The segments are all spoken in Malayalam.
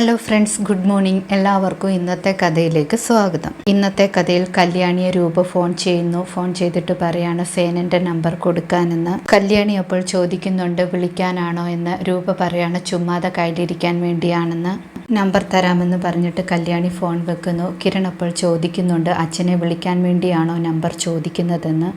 Hello friends good morning. എല്ലാവർക്കും ഇന്നത്തെ കഥയിലേക്ക് സ്വാഗതം. ഇന്നത്തെ കഥയിൽ കല്യാണിയെ രൂപ ഫോൺ ചെയ്യുന്നു. ഫോൺ ചെയ്തിട്ട് പറയാണ് സേനന്റെ നമ്പർ കൊടുക്കാനെന്ന്. കല്യാണി അപ്പോൾ ചോദിക്കുന്നുണ്ട് വിളിക്കാനാണോ? എന്ന് രൂപ പറയാണ് ചുമ്മാതെ കയ്യിലിരിക്കാൻ വേണ്ടിയാണെന്ന്. നമ്പർ തരാമെന്ന് പറഞ്ഞിട്ട് കല്യാണി ഫോൺ വെക്കുന്നു. കിരൺ അപ്പോൾ ചോദിക്കുന്നുണ്ട് അച്ഛനെ വിളിക്കാൻ വേണ്ടിയാണോ നമ്പർ ചോദിക്കുന്നതെന്ന്?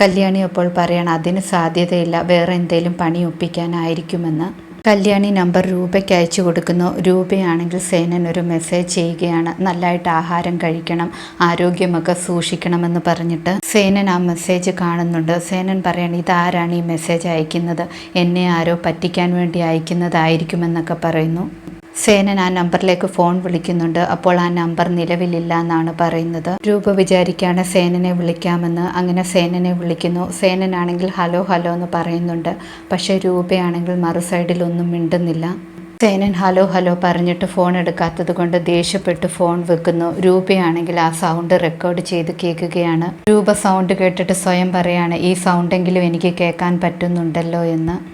കല്യാണി അപ്പോൾ പറയണം അതിന് സാധ്യതയില്ല. വേറെ എന്തെങ്കിലും പണി ഒപ്പിക്കാനായിരിക്കുമെന്ന്. കല്യാണി നമ്പർ രൂപയ്ക്ക് അയച്ചു കൊടുക്കുന്നു. രൂപയാണെങ്കിൽ സേനൻ ഒരു മെസ്സേജ് ചെയ്യുകയാണ്. നല്ലതായിട്ട് ആഹാരം കഴിക്കണം ആരോഗ്യമൊക്കെ സൂക്ഷിക്കണമെന്ന് പറഞ്ഞിട്ട് സേനൻ ആ മെസ്സേജ് കാണുന്നുണ്ട്. സേനൻ പറയാണ് ഇതാരാണ് ഈ മെസ്സേജ് അയക്കുന്നത്? എന്നെ ആരോ പറ്റിക്കാൻ വേണ്ടി അയക്കുന്നതായിരിക്കുമെന്നൊക്കെ പറയുന്നു. സേനൻ ആ നമ്പറിലേക്ക് ഫോൺ വിളിക്കുന്നുണ്ട്. അപ്പോൾ ആ നമ്പർ നിലവിലില്ല എന്നാണ് പറയുന്നത്. രൂപ വിചാരിക്കാണ് സേനനെ വിളിക്കാമെന്ന്. അങ്ങനെ സേനനെ വിളിക്കുന്നു. സേനനാണെങ്കിൽ ഹലോ ഹലോ എന്ന് പറയുന്നുണ്ട്. പക്ഷേ രൂപയാണെങ്കിൽ മറു സൈഡിൽ ഒന്നും മിണ്ടുന്നില്ല. സേനൻ ഹലോ ഹലോ പറഞ്ഞിട്ട് ഫോൺ എടുക്കാത്തത് കൊണ്ട് ദേഷ്യപ്പെട്ട് ഫോൺ വെക്കുന്നു. രൂപയാണെങ്കിൽ ആ സൗണ്ട് റെക്കോർഡ് ചെയ്ത് കേൾക്കുകയാണ്. രൂപ സൗണ്ട് കേട്ടിട്ട് സ്വയം പറയാണ് ഈ സൗണ്ടെങ്കിലും എനിക്ക് കേൾക്കാൻ പറ്റുന്നുണ്ടല്ലോ എന്ന്.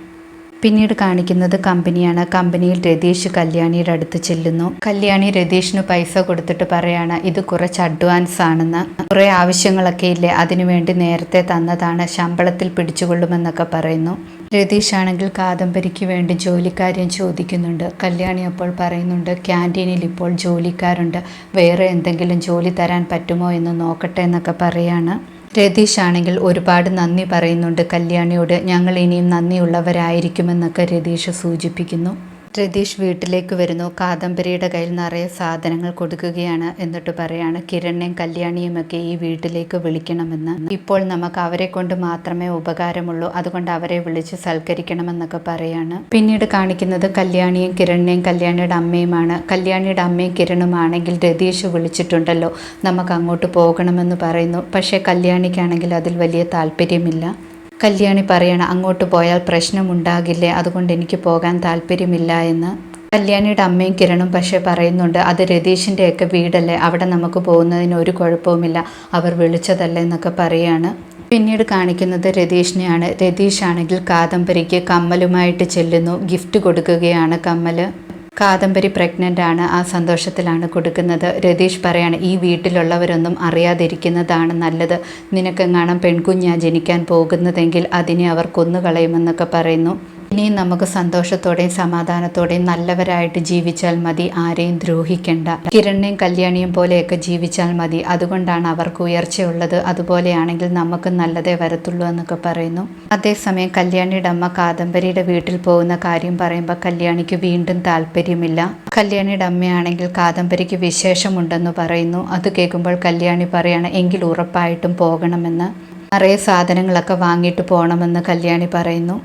പിന്നീട് കാണിക്കുന്നത് കമ്പനിയാണ്. കമ്പനിയിൽ രതീഷ് കല്യാണിയുടെ അടുത്ത് ചെല്ലുന്നു. കല്യാണി രതീഷിന് പൈസ കൊടുത്തിട്ട് പറയാണ് ഇത് കുറച്ച് അഡ്വാൻസ് ആണെന്ന്. കുറെ ആവശ്യങ്ങളൊക്കെ ഇല്ലേ അതിനുവേണ്ടി നേരത്തെ തന്നതാണ് ശമ്പളത്തിൽ പിടിച്ചുകൊള്ളുമെന്നൊക്കെ പറയുന്നു. രതീഷ് ആണെങ്കിൽ കാദംബരിക്ക് വേണ്ടി ജോലിക്കാര്യം ചോദിക്കുന്നുണ്ട്. കല്യാണി അപ്പോൾ പറയുന്നുണ്ട് ക്യാന്റീനിൽ ഇപ്പോൾ ജോലിക്കാരുണ്ട്. വേറെ എന്തെങ്കിലും ജോലി തരാൻ പറ്റുമോ എന്ന് നോക്കട്ടെ എന്നൊക്കെ പറയാണ്. രതീഷ് ആണെങ്കിൽ ഒരുപാട് നന്ദി പറയുന്നുണ്ട്. കല്യാണിയോട് ഞങ്ങൾ ഇനിയും നന്ദിയുള്ളവരായിരിക്കുമെന്നൊക്കെ രതീഷ് സൂചിപ്പിക്കുന്നു. രതീഷ് വീട്ടിലേക്ക് വരുന്നു. കാദംബരിയുടെ കയ്യിൽ നിറയെ സാധനങ്ങൾ കൊടുക്കുകയാണ് എന്നിട്ട് പറയാണ് കിരണിനെയും കല്യാണിയുമൊക്കെ ഈ വീട്ടിലേക്ക് വിളിക്കണമെന്ന്. ഇപ്പോൾ നമുക്ക് അവരെ കൊണ്ട് മാത്രമേ ഉപകാരമുള്ളൂ. അതുകൊണ്ട് അവരെ വിളിച്ച് സൽക്കരിക്കണമെന്നൊക്കെ പറയാണ്. പിന്നീട് കാണിക്കുന്നത് കല്യാണിയും കിരണിനെയും കല്യാണിയുടെ അമ്മയുമാണ്. കല്യാണിയുടെ അമ്മയും കിരണുമാണെങ്കിൽ രതീഷ് വിളിച്ചിട്ടുണ്ടല്ലോ. നമുക്ക് അങ്ങോട്ട് പോകണമെന്ന് പറയുന്നു. പക്ഷേ കല്യാണിക്കാണെങ്കിൽ അതിൽ വലിയ താല്പര്യമില്ല. കല്യാണി പറയണം അങ്ങോട്ട് പോയാൽ പ്രശ്നമുണ്ടാകില്ലേ? അതുകൊണ്ട് എനിക്ക് പോകാൻ താല്പര്യമില്ല എന്ന്. കല്യാണിയുടെ അമ്മയും കിരണും പക്ഷേ പറയുന്നുണ്ട് അത് രതീഷിന്റെയൊക്കെ വീടല്ലേ? അവിടെ നമുക്ക് പോകുന്നതിന് ഒരു കുഴപ്പവുമില്ല. അവർ വിളിച്ചതല്ലേ? എന്നൊക്കെ പറയാണ്. പിന്നീട് കാണിക്കുന്നത് രതീഷിനെയാണ്. രതീഷ് ആണെങ്കിൽ കാദംബരിക്ക് കമ്മലുമായിട്ട് ചെല്ലുന്നു. ഗിഫ്റ്റ് കൊടുക്കുകയാണ് കമ്മൽ കാദംബരി പ്രഗ്നന്റ് ആണ് ആ സന്തോഷത്തിലാണ് കൊടുക്കുന്നത്. രതീഷ് പറയാണ് ഈ വീട്ടിലുള്ളവരൊന്നും അറിയാതിരിക്കുന്നതാണ് നല്ലത്. നിനക്കെങ്ങാണം പെൺകുഞ്ഞാ ജനിക്കാൻ പോകുന്നതെങ്കിൽ അതിനെ അവർ കൊന്നുകളയുമെന്നൊക്കെ പറയുന്നു. ഇനിയും നമുക്ക് സന്തോഷത്തോടെയും സമാധാനത്തോടെയും നല്ലവരായിട്ട് ജീവിച്ചാൽ മതി ആരെയും ദ്രോഹിക്കേണ്ട. കിരണിനെയും കല്യാണിയും പോലെയൊക്കെ ജീവിച്ചാൽ മതി. അതുകൊണ്ടാണ് അവർക്ക് ഉയർച്ചയുള്ളത്. അതുപോലെയാണെങ്കിൽ നമുക്ക് നല്ലതേ വരത്തുള്ളൂ എന്നൊക്കെ പറയുന്നു. അതേസമയം കല്യാണിയുടെ അമ്മ കാദംബരിയുടെ വീട്ടിൽ പോകുന്ന കാര്യം പറയുമ്പോൾ കല്യാണിക്ക് വീണ്ടും താല്പര്യമില്ല. കല്യാണിയുടെ അമ്മയാണെങ്കിൽ കാദംബരിക്ക് വിശേഷമുണ്ടെന്ന് പറയുന്നു. അത് കേൾക്കുമ്പോൾ കല്യാണി പറയാണ് എങ്കിൽ ഉറപ്പായിട്ടും പോകണമെന്ന്. നിറയെ സാധനങ്ങളൊക്കെ വാങ്ങിയിട്ട് പോകണമെന്ന് കല്യാണി പറയുന്നു.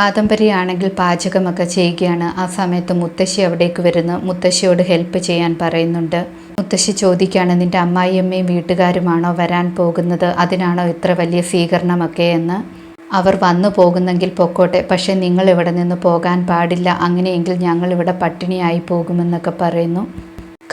കാദംബരിയാണെങ്കിൽ പാചകമൊക്കെ ചെയ്യുകയാണ്. ആ സമയത്ത് മുത്തശ്ശി അവിടേക്ക് വരുന്നു. മുത്തശ്ശിയോട് ഹെൽപ്പ് ചെയ്യാൻ പറയുന്നുണ്ട്. മുത്തശ്ശി ചോദിക്കുകയാണ് നിന്റെ അമ്മായിയമ്മയും വീട്ടുകാരുമാണോ വരാൻ പോകുന്നത്? അതിനാണോ ഇത്ര വലിയ സ്വീകരണമൊക്കെ? എന്ന്. അവർ വന്നു പോകുന്നെങ്കിൽ പൊക്കോട്ടെ. പക്ഷേ നിങ്ങൾ ഇവിടെ നിന്ന് പോകാൻ പാടില്ല. അങ്ങനെയെങ്കിൽ ഞങ്ങൾ ഇവിടെ പട്ടിണിയായി പോകുമെന്നൊക്കെ പറയുന്നു.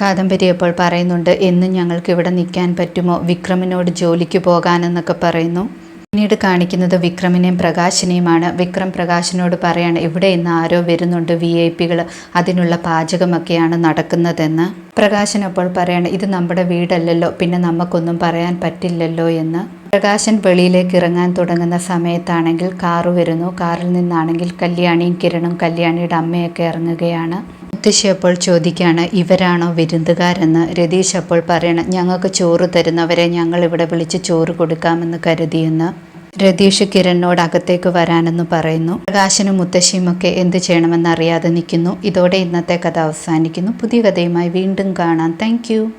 കാദംബരി അപ്പോൾ പറയുന്നുണ്ട് എന്നും ഞങ്ങൾക്ക് ഇവിടെ നിൽക്കാൻ പറ്റുമോ? വിക്രമിനോട് ജോലിക്ക് പോകാനെന്നൊക്കെ പറയുന്നു. പിന്നീട് കാണിക്കുന്നത് വിക്രമിനെയും പ്രകാശിനെയുമാണ്. വിക്രം പ്രകാശിനോട് പറയാണ് ഇവിടെ ഇന്ന് ആരോ വരുന്നുണ്ട് വി ഐ പികൾ അതിനുള്ള പാചകമൊക്കെയാണ് നടക്കുന്നതെന്ന്. പ്രകാശൻ അപ്പോൾ പറയാണ് ഇത് നമ്മുടെ വീടല്ലല്ലോ. പിന്നെ നമുക്കൊന്നും പറയാൻ പറ്റില്ലല്ലോ എന്ന്. പ്രകാശൻ വെളിയിലേക്ക് ഇറങ്ങാൻ തുടങ്ങുന്ന സമയത്താണെങ്കിൽ കാറ് വരുന്നു. കാറിൽ നിന്നാണെങ്കിൽ കല്യാണിയും കിരണും കല്യാണിയുടെ അമ്മയൊക്കെ ഇറങ്ങുകയാണ്. മുത്തശ്ശി അപ്പോൾ ചോദിക്കുകയാണ് ഇവരാണോ വിരുന്നുകാരെന്ന്? രതീഷ് അപ്പോൾ പറയണം ഞങ്ങൾക്ക് ചോറ് തരുന്നവരെ ഞങ്ങൾ ഇവിടെ വിളിച്ച് ചോറ് കൊടുക്കാമെന്ന് കരുതിയെന്ന്. രതീഷ് കിരണിനോട് അകത്തേക്ക് വരാനെന്ന് പറയുന്നു. പ്രകാശനും മുത്തശ്ശിയും ഒക്കെ എന്ത് ചെയ്യണമെന്ന് അറിയാതെ നിൽക്കുന്നു. ഇതോടെ ഇന്നത്തെ കഥ അവസാനിക്കുന്നു. പുതിയ കഥയുമായി വീണ്ടും കാണാം. താങ്ക്